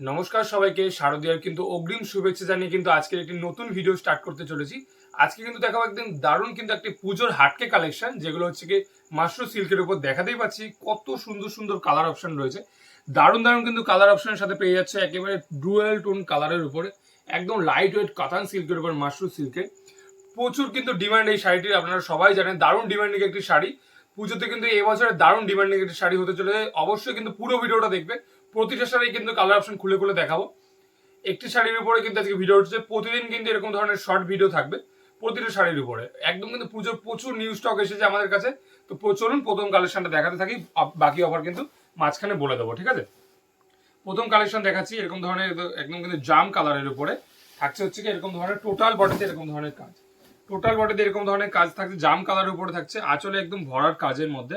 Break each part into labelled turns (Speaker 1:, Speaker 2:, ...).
Speaker 1: নমস্কার সবাইকে, শারদীয়ার কিন্তু অগ্রিম শুভেচ্ছা জানিয়ে কিন্তু আজকের একটি নতুন ভিডিও স্টার্ট করতে চলেছি। আজকে কিন্তু দেখাবো একদম দারুণ কিন্তু একটি পুজোর হাটকে কালেকশন যেগুলো হচ্ছে কি মাশরু সিল্কের উপর দেখাতেই পাচ্ছি। কত সুন্দর সুন্দর কালার অপশন রয়েছে। দারুণ দারুণ কিন্তু কালার অপশনের সাথে পেয়ে যাচ্ছে একেবারে ডুয়েল টোন কালারের উপরে। একদম লাইট ওয়েট কাতান সিল্কের উপর মাশরু সিল্কে। প্রচুর কিন্তু ডিমান্ড এই শাড়িটির, আপনারা সবাই জানেন, দারুণ ডিমান্ডিং একটি শাড়ি। পুজোতে কিন্তু এই বছরে দারুণ ডিমান্ডিং একটি শাড়ি হতে চলেছে। অবশ্যই কিন্তু পুরো ভিডিওটা দেখবে। প্রতিটা শাড়ি কিন্তু কালার অপশন খুলে খুলে দেখাবো। একটি শাড়ির উপরে কিন্তু আজকে ভিডিও উঠছে, প্রতিদিন কিন্তু এরকম ধরনের শর্ট ভিডিও থাকবে প্রতিটা শাড়ির উপরে। একদম কিন্তু পুজোর প্রচুর নিউ স্টক এসেছে আমাদের কাছে। তো চলুন প্রথম কালেকশনটা দেখাতে থাকি বাকি অফার কিন্তু মাঝখানে বলে দেবো, ঠিক আছে? প্রথম কালেকশন দেখাচ্ছি, এরকম ধরনের একদম কিন্তু জাম কালারের উপরে। থাকছে হচ্ছে কি এরকম ধরনের টোটাল বডিতে এরকম ধরনের কাজ। টোটাল বডিতে এরকম ধরনের কাজ থাকছে, জাম কালারের উপরে থাকছে, আঁচলে একদম ভরার কাজের মধ্যে।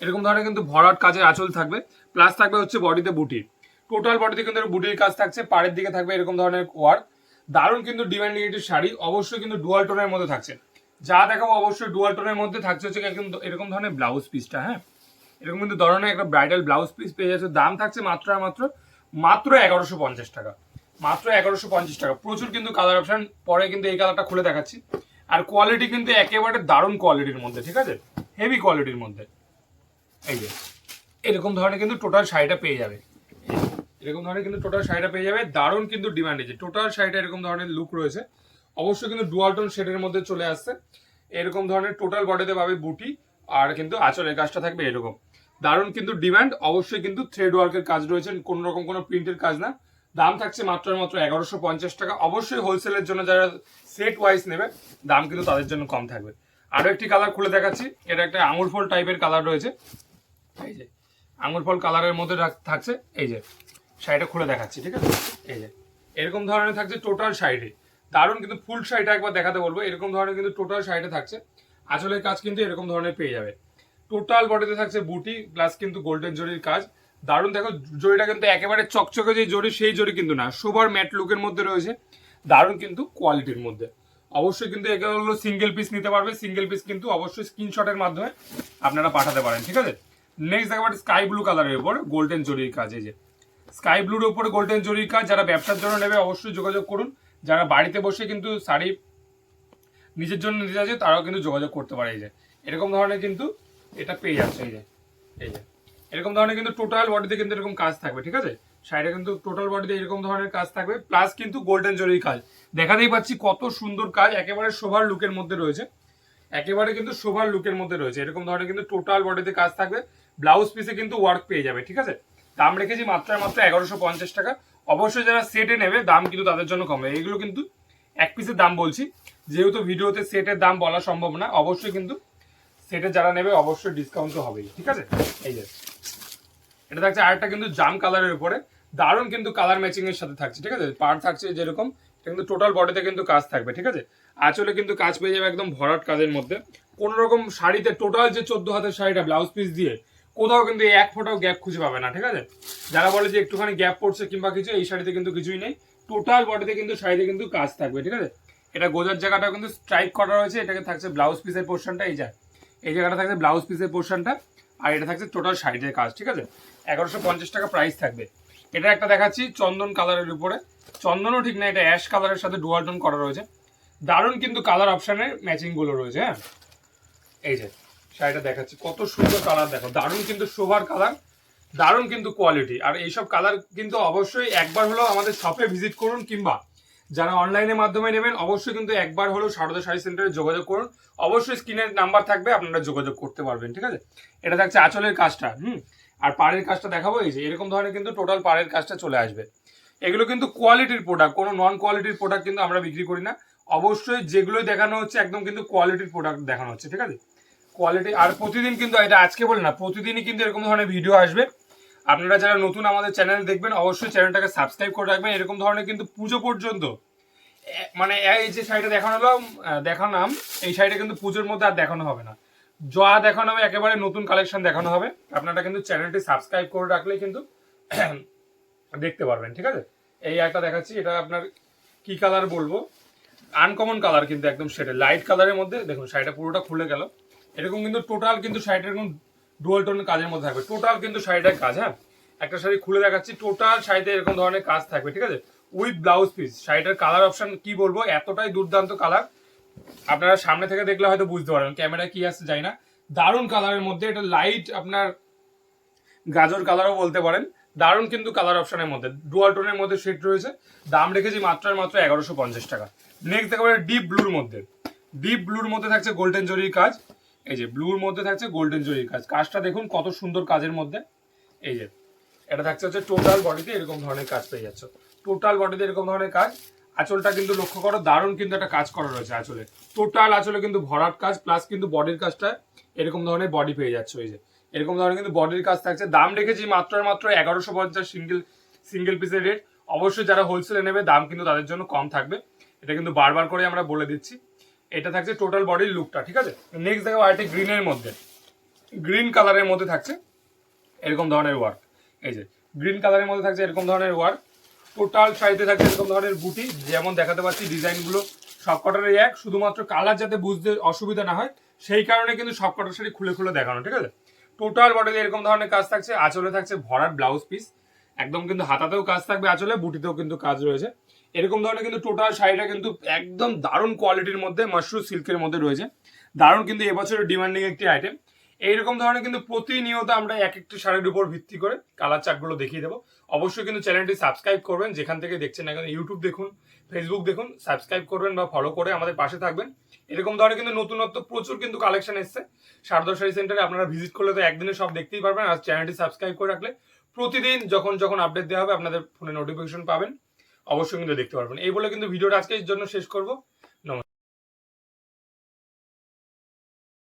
Speaker 1: এরকম ধরনের কিন্তু ভরাট কাজের আঁচল থাকবে প্লাস থাকবে হচ্ছে বডিতে বুটি। টোটাল বডিতে কিন্তু বুটির কাজ থাকছে, পাড়ের দিকে থাকবে এরকম ধরনের ওয়ার্ক দারুণ কিন্তু ডিমান্ডিং একটি শাড়ি, অবশ্যই কিন্তু ডুয়াল টোনের মধ্যে থাকছে। যা দেখাবো অবশ্যই ডুয়াল টোনের মধ্যে থাকছে হচ্ছে একদম এরকম ধরনের ব্লাউজ পিসটা হ্যাঁ? এরকম কিন্তু ধরনের একটা ব্রাইডাল ব্লাউজ পিস পেয়ে যাচ্ছে। দাম থাকছে মাত্র মাত্র মাত্র এগারোশো পঞ্চাশ টাকা। মাত্র এগারোশো পঞ্চাশ টাকা। প্রচুর কিন্তু কালার অপশান পরে কিন্তু এই কালারটা খুলে দেখাচ্ছি। আর কোয়ালিটি কিন্তু একেবারে দারুণ কোয়ালিটির মধ্যে, ঠিক আছে? হেভি কোয়ালিটির মধ্যে। এই যে, এরকম ধরনের কিন্তু টোটাল শাড়িটা পেয়ে যাবে। এরকম ধরনের কিন্তু টোটাল শাড়িটা পেয়ে যাবে। দারুণ কিন্তু ডিমান্ড আছে টোটাল শাড়িটা এরকম ধরনের লুক রয়েছে। অবশ্যই কিন্তু ডুয়াল টোন শেডের মধ্যে চলে আসছে। এরকম ধরনের টোটাল বডিতে পাবে বুটি আর কিন্তু আঁচলের কাজটা থাকবে এরকম। দারুণ কিন্তু ডিমান্ড অবশ্যই কিন্তু থ্রেড ওয়ার্কের কাজ রয়েছে, কোনো রকম কোনো প্রিন্টের কাজ না। দাম থাকছে মাত্র মাত্র এগারোশো পঞ্চাশ টাকা। অবশ্যই হোলসেলের জন্য যারা সেট ওয়াইজ নেবে, দাম কিন্তু তাদের জন্য কম থাকবে। আরও একটি কালার খুলে দেখাচ্ছি। এটা একটা আঙুর ফল টাইপের কালার রয়েছে। এই যে, আঙুর ফল কালারের মধ্যে থাকছে, এই যে, শাড়িটা খুলে দেখাচ্ছি, ঠিক আছে? এই যে, এরকম ধরনের থাকছে টোটাল শাড়ি দারুণ কিন্তু ফুল শাড়িটা একবার দেখাতে বলব, এরকম ধরনের কিন্তু টোটাল শাড়িটা থাকছে। আঁচলের কাজ কিন্তু এরকম ধরনের পেয়ে যাবে। টোটাল বডিতে থাকছে বুটি, প্লাস কিন্তু গোল্ডেন জরির কাজ। দারুণ দেখো, জরিটা কিন্তু একেবারে চকচকে যে জরি, সেই জরি কিন্তু না সোবার ম্যাট লুকের মধ্যে রয়েছে। দারুণ কিন্তু কোয়ালিটির মধ্যে। অবশ্যই কিন্তু এগুলো সিঙ্গেল পিস নিতে পারবে। সিঙ্গেল পিস কিন্তু অবশ্যই স্ক্রিনশটের মাধ্যমে আপনারা পাঠাতে পারেন, ঠিক আছে? নেক্সট দেখাবার স্কাই ব্লু কালারের উপর গোল্ডেন জরির কাজ এই যে। স্কাই ব্লুর উপরে গোল্ডেন জরির কাজ যারা ব্যবসার জন্য নেবে অবশ্যই যোগাযোগ করুন। যারা বাড়িতে বসে কিন্তু শাড়ি নিজের জন্য নিতে চাইছে, তারাও কিন্তু যোগাযোগ করতে পারে এই যে। এরকম ধরনের কিন্তু এটা পেয়ে যাচ্ছে এই যে এই যে। এরকম ধরনের কিন্তু টোটাল বডিতে কিন্তু এরকম কাজ থাকবে, ঠিক আছে? শাড়িটা কিন্তু টোটাল বডিতে এরকম ধরনের কাজ থাকবে প্লাস কিন্তু গোল্ডেন জরির কাজ। দেখাতেই পাচ্ছি কত সুন্দর কাজ, একেবারে শোভার লুকের মধ্যে রয়েছে। একেবারে কিন্তু শোভার লুকের মধ্যে রয়েছে। এরকম ধরনের কিন্তু টোটাল বডিতে কাজ থাকবে। ব্লাউজ পিসে কিন্তু ওয়ার্ক পেয়ে যাবে, ঠিক আছে? দাম রেখেছি মাত্র আর মাত্র এগারোশো পঞ্চাশ টাকা। অবশ্যই যারা সেটে নেবে, দাম কিন্তু তাদের জন্য কমবে এগুলো কিন্তু এক পিসের দাম বলছি। যেহেতু ভিডিওতে সেটের দাম বলা সম্ভব না, অবশ্যই কিন্তু সেটে যারা নেবে, অবশ্যই ডিসকাউন্ট তো হবেই, ঠিক আছে? এই যে, এটা থাকছে আরেকটা কিন্তু জাম কালারের উপরে। দারুণ কিন্তু কালার ম্যাচিং এর সাথে থাকছে, ঠিক আছে? পার থাকছে যেরকম কিন্তু টোটাল বডিতে কিন্তু কাজ থাকবে, ঠিক আছে? আঁচলে কিন্তু কাজ পেয়ে যাবে একদম ভরাট কাজের মধ্যে। কোন রকম শাড়িতে টোটাল যে চোদ্দ হাতের শাড়িটা, ব্লাউজ পিস দিয়ে কোথাও কিন্তু এক ফোটাও গ্যাপ খুঁজে পাবে না, ঠিক আছে? যারা বলে যে একটুখানি গ্যাপ পড়ছে কিংবা কিছু, এই শাড়িতে কিন্তু কিছুই নেই। টোটাল বডিতে কিন্তু শাড়িতে কিন্তু কাজ থাকবে, ঠিক আছে? এটা গোজার জায়গাটা কিন্তু স্ট্রাইক করা রয়েছে এটাকে থাকছে ব্লাউজ পিসের পোর্শনটা এই যায় এই জায়গাটা থাকছে ব্লাউজ পিসের পোর্শনটা আর এটা থাকছে টোটাল শাড়ির কাজ, ঠিক আছে? এগারোশো পঞ্চাশ টাকা প্রাইস থাকবে। এটা একটা দেখাচ্ছি চন্দন কালারের উপরে। চন্দনও ঠিক না, এটা অ্যাশ কালারের সাথে ডুয়াল করা রয়েছে। দারুণ কিন্তু কালার অপশনের ম্যাচিংগুলো রয়েছে হ্যাঁ? এই যে। শাড়িটা দেখাচ্ছি। কত সুন্দর কালার দেখো, দারুণ কিন্তু শোভার কালার দারুণ কিন্তু কোয়ালিটি আর এইসব কালার কিন্তু অবশ্যই একবার হলেও আমাদের শপে ভিজিট করুন, কিংবা যারা অনলাইনের মাধ্যমে নেবেন, অবশ্যই কিন্তু একবার হলেও সারদা শাড়ি সেন্টারে যোগাযোগ করুন। অবশ্যই স্ক্রিনের নাম্বার থাকবে, আপনারা যোগাযোগ করতে পারবেন, ঠিক আছে? এটা থাকছে আঁচলের কাজটা, হুম? আর পাড়ের কাজটা দেখাবো, এই যে, এরকম ধরনের কিন্তু টোটাল পাড়ের কাজটা চলে আসবে। এগুলো কিন্তু কোয়ালিটির প্রোডাক্ট কোনো নন কোয়ালিটির প্রোডাক্ট কিন্তু আমরা বিক্রি করি না। অবশ্যই যেগুলোই দেখানো হচ্ছে, একদম কিন্তু কোয়ালিটির প্রোডাক্ট দেখানো হচ্ছে, ঠিক আছে? কোয়ালিটি আর প্রতিদিন কিন্তু, এটা আজকে বলে না, প্রতিদিনই কিন্তু এরকম ধরনের ভিডিও আসবে। আপনারা যারা নতুন আমাদের চ্যানেল দেখবেন, অবশ্যই চ্যানেলটাকে সাবস্ক্রাইব করে রাখবেন। এরকম ধরনের কিন্তু পুজো পর্যন্ত মানে এই যে শাড়িটা দেখানো হলো দেখালাম, এই শাড়িটা কিন্তু পুজোর মধ্যে আর দেখানো হবে না। যা দেখানো হবে, একেবারে নতুন কালেকশন দেখানো হবে। আপনারা কিন্তু চ্যানেলটি সাবস্ক্রাইব করে রাখলে কিন্তু দেখতে পারবেন, ঠিক আছে? এই একটা দেখাচ্ছি, এটা আপনার কি কালার বলব? আনকমন কালার কিন্তু একদম সেটা লাইট কালারের মধ্যে, দেখুন শাড়িটা পুরোটা খুলে গেল। এরকম কিন্তু টোটাল কিন্তু শাড়িটা এরকম ডুয়াল টোনের কাজের মধ্যে থাকবে। টোটাল কিন্তু শাড়িটার কাজ হ্যাঁ? একটা শাড়ি খুলে দেখাচ্ছি টোটাল শাড়িতে এরকম ধরনের কাজ থাকবে, ঠিক আছে? উইথ ব্লাউজ পিস শাড়িটার কালার অপশন কি বলব? এতটাই দুর্দান্ত কালার আপনারা সামনে থেকে দেখলে হয়তো বুঝতে পারবেন ক্যামেরা কি আসছে যাই না। দারুণ কালারের মধ্যে, এটা লাইট আপনার গাজর কালারও বলতে পারেন। দারুণ কিন্তু কালার অপশনের মধ্যে। ডুয়াল টোনের মধ্যে শেড রয়েছে। দাম রেখেছি মাত্র মাত্র এগারোশো পঞ্চাশ টাকা। নেক্সট পারেন ডিপ ব্লুর মধ্যে। ডিপ ব্লুর মধ্যে থাকছে গোল্ডেন জরির কাজ। এই যে ব্লুর মধ্যে থাকছে গোল্ডেন জরির কাজ। কাজটা দেখুন কত সুন্দর কাজের মধ্যে। এই যে, এটা থাকছে হচ্ছে টোটাল বডিতে এরকম ধরনের কাজ পেয়ে যাচ্ছ। টোটাল বডিতে এরকম ধরনের কাজ। আঁচলটা কিন্তু লক্ষ্য করো, দারুণ কিন্তু একটা কাজ করা রয়েছে আঁচলে। টোটাল আঁচলে কিন্তু ভরাট কাজ প্লাস কিন্তু বডির কাজটা এরকম ধরনের বডি পেয়ে যাচ্ছে। ওই যে, এরকম ধরনের কিন্তু বডির কাজ থাকছে। দাম রেখেছি মাত্র মাত্র এগারোশো পঞ্চাশ সিঙ্গেল সিঙ্গেল পিসের রেট অবশ্যই যারা হোলসেলে নেবে, দাম কিন্তু তাদের জন্য কম থাকবে। এটা কিন্তু বারবার করে আমরা বলে দিচ্ছি। এটা থাকছে টোটাল বডির লুকটা ঠিক আছে? নেক্সট দেখো আরেকটি গ্রিনের মধ্যে। গ্রিন কালারের মধ্যে থাকছে এরকম ধরনের ওয়ার্ক এই যে গ্রিন কালারের মধ্যে থাকছে এরকম ধরনের ওয়ার্ক টোটাল শাড়িতে থাকছে এরকম ধরনের বুটি যেমন দেখাতে পাচ্ছি ডিজাইনগুলো সব কটারই এক, শুধুমাত্র কালার যাতে বুঝতে অসুবিধা না হয়, সেই কারণে কিন্তু সব কটার শাড়ি খুলে খুলে দেখানো, ঠিক আছে? টোটাল বডিতে এরকম ধরনের কাজ থাকছে, আঁচলে থাকছে ভরাট ব্লাউজ পিস একদম কিন্তু হাতাতেও কাজ থাকবে আঁচলে বুটিতেও কিন্তু কাজ রয়েছে। এরকম ধরনের কিন্তু টোটাল শাড়িটা কিন্তু একদম দারুণ কোয়ালিটির মধ্যে মাশরুম সিল্কের মধ্যে রয়েছে। দারুণ কিন্তু এবছরের ডিমান্ডিং একটি আইটেম এইরকম ধরনের কিন্তু প্রতিনিয়ত আমরা এক একটি শাড়ির উপর ভিত্তি করে কালার চার্টগুলো দেখিয়ে দেবো। অবশ্যই কিন্তু চ্যানেলটি সাবস্ক্রাইব করবেন, যেখান থেকে দেখছেন না কেন ইউটিউব দেখুন ফেসবুক দেখুন সাবস্ক্রাইব করবেন বা ফলো করে আমাদের পাশে থাকবেন। এরকম ধরনের কিন্তু নতুনত্ব প্রচুর কিন্তু কালেকশন এসছে। শারদা শাড়ি সেন্টারে আপনারা ভিজিট করলে তো একদিনে সব দেখতেই পারবেন। আর চ্যানেলটি সাবস্ক্রাইব করে রাখলে প্রতিদিন যখন যখন আপডেট দেওয়া হবে, আপনাদের ফোনে নোটিফিকেশন পাবেন। অবশ্যই কিন্তু দেখতে পারবেন। এই বলে কিন্তু ভিডিওটা আজকে এর জন্য শেষ করব।